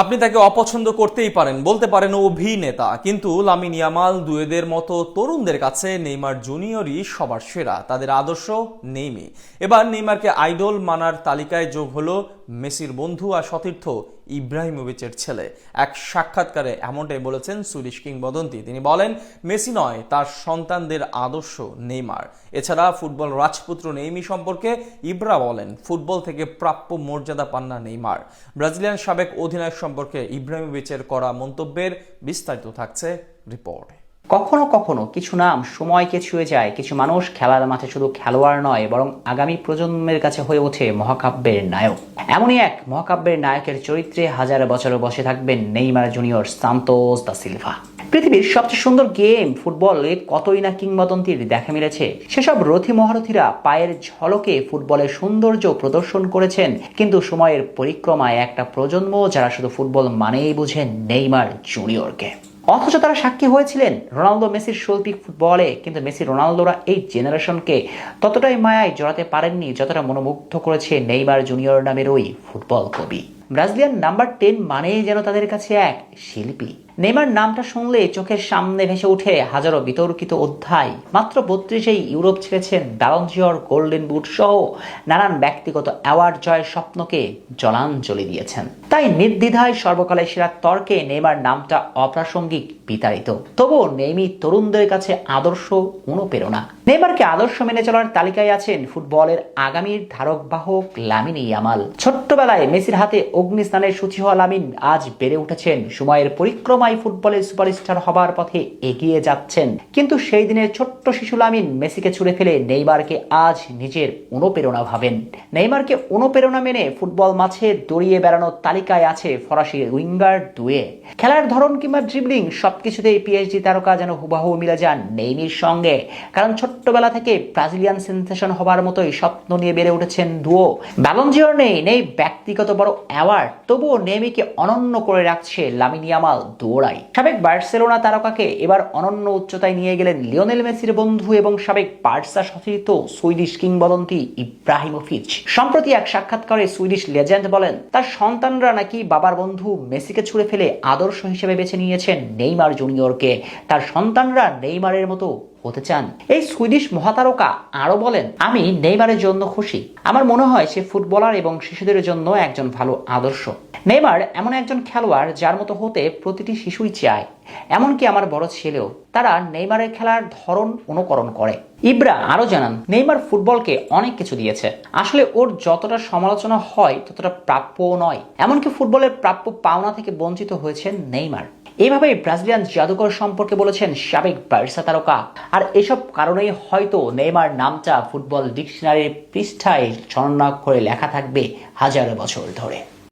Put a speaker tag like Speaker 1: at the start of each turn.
Speaker 1: আপনি তাকে অপছন্দ করতেই পারেন, বলতে পারেন অভিনেতা। কিন্তু লামিন ইয়ামাল দুয়েদের মতো তরুণদের কাছে নেইমার জুনিয়রই সবার সেরা, তাদের আদর্শ নেইমি। এবার নেইমারকে আইডল মানার তালিকায় যোগ হলো মেসির বন্ধু আর সতীর্থ ইব্রাহিমোভিচের ছেলে। এক সাক্ষাৎকারে এমনটাই বলেছেন সুইডিশ কিংবদন্তি। তিনি বলেন, মেসি নয়, তার সন্তানদের আদর্শ নেইমার। এছাড়া ফুটবল রাজপুত্র নেইমি সম্পর্কে ইব্রা বলেন, ফুটবল থেকে প্রাপ্য মর্যাদা পান না নেইমার। ব্রাজিলিয়ান সাবেক অধিনায়ক সম্পর্কে ইব্রাহিমোভিচের করা মন্তব্যের বিস্তারিত থাকছে রিপোর্টে।
Speaker 2: কখনো কখনো কিছু নাম সময়কে ছুঁয়ে যায়, কিছু মানুষ খেলার মাঠে শুধু খেলোয়াড় নয়, বরং আগামী প্রজন্মের কাছে হয়ে ওঠে মহাকাব্যের নায়ক। এমনই এক মহাকাব্যের নায়কের চরিত্রে হাজার বছর বসে থাকবেন Neymar junior Santos da Silva. পৃথিবীর সবচেয়ে সুন্দর গেম, ফুটবলে কতই না কিংবদন্তির দেখা মিলেছে? সেসব রথী মহারথীরা পায়ের ঝলকে ফুটবলের সৌন্দর্য প্রদর্শন করেছেন, কিন্তু সময়ের পরিক্রমায় একটা প্রজন্ম যারা শুধু ফুটবল মানেই বুঝেন নেইমার জুনিয়রকে। অথচ তারা সাক্ষী হয়েছিলেন রোনালদো মেসির শৈল্পিক ফুটবলে, কিন্তু মেসি রোনালদোরা এই জেনারেশনকে ততটাই মায়ায় জড়াতে পারেননি যতটা মনোমুগ্ধ করেছে নেইমার জুনিয়র নামের ওই ফুটবল কবি। ব্রাজিলিয়ান নাম্বার টেন মানেই যেন তাদের কাছে এক শিল্পী। নেইমার নামটা শুনলে চোখের সামনে ভেসে ওঠে হাজারো বিতর্কিত অধ্যায়। মাত্র বত্রিশেই ইউরোপ ছেড়েছেন ব্যালন্সিয়র গোল্ডেন বুট সহ নানান ব্যক্তিগত অ্যাওয়ার্ড জয়ের স্বপ্নকে জলাঞ্জলি দিয়েছেন। তাই নির্দ্বিধায় সর্বকালের সেরা তর্কে নেইমার নামটা অপ্রাসঙ্গিক বিতাড়িত। তবুও নেইমি তরুণদের কাছে আদর্শ অনুপ্রেরণা। নেইমারকে আদর্শ মেনে চলার তালিকায় আছেন ফুটবলের আগামীর ধারক বাহক লামিন ইয়ামাল। ছোট্টবেলায় মেসির হাতে অগ্নিস্নানের সূচি হওয়া লামিন আজ বেড়ে উঠেছেন সময়ের পরিক্রমায় ফুটবলের সুপারস্টার হবার পথে এগিয়ে যাচ্ছেন। কিন্তু সেই দিনের ছোট্ট শিশু লামিন মেসিকে ছুড়ে ফেলে নেইমারকে আজ নিজের অনুপ্রেরণা ভাবেন। নেইমারকে অনুপ্রেরণা মেনে ফুটবল মাঠে দড়িয়ে বেড়ানোর তালিকায় আছে ফরাসি উইঙ্গার দুয়ে। খেলার ধরন কিংবা ড্রিবলিং সবকিছুতেই পিএইচডি তারকা যেন হুবাহু মিলে যান নেইমির সঙ্গে। কারণ ছোট্টবেলা থেকে ব্রাজিলিয়ান সেন্সেশন হবার মতোই স্বপ্ন নিয়ে বেড়ে উঠেছেন দুও ব্যালন্সিয়র নেই নেই ব্যক্তিগত বড় অ্যাওয়ার্ড তবুও নেইমিকে অনন্য করে রাখছে লামিনিয়ামাল দুয়োরাই সাবেক বার্সেলোনা তারকাকে এবার অনন্য উচ্চতায় নিয়ে গেলেন লিওনেল মেসির বন্ধু এবং সাবেক বার্সা সতীর্থ সুইডিশ কিংবদন্তি ইব্রাহিমোভিচ। সম্প্রতি এক সাক্ষাৎকারে সুইডিশ লেজেন্ড বলেন, তার সন্তানরা নাকি বাবার বন্ধু মেসিকে ছুড়ে ফেলে আদর্শ হিসেবে বেছে নিয়েছেন নেইমার জুনিয়রকে। তার সন্তানরা নেইমারের মতো হতে চান। এই সুইডিশ মহাতারকা আরও বলেন, আমি নেইমারের জন্য খুশি। আমার মনে হয় সে ফুটবলার এবং শিশুদের জন্য একজন ভালো আদর্শ। নেইমার এমন একজন খেলোয়াড় যার মতো হতে প্রতিটি শিশুই চায়। এমনকি আমার বড় ছেলেও। তারা নেইমারের খেলার ধরন অনুকরণ করে। ইব্রা আরও জানান, নেইমার ফুটবলকে অনেক কিছু দিয়েছে। আসলে ওর যতটা সমালোচনা হয়, ততটা প্রাপ্যও নয়। এমনকি ফুটবলের প্রাপ্য পাওনা থেকে বঞ্চিত হয়েছেন নেইমার। এইভাবেই ব্রাজিলিয়ান জাদুকর সম্পর্কে বলেছেন সাবেক বার্সা তারকা। আর এসব কারণেই হয়তো নেইমার নামটা ফুটবল ডিকশনারির পৃষ্ঠায় ছন্নাক্ষরে লেখা থাকবে হাজার বছর ধরে।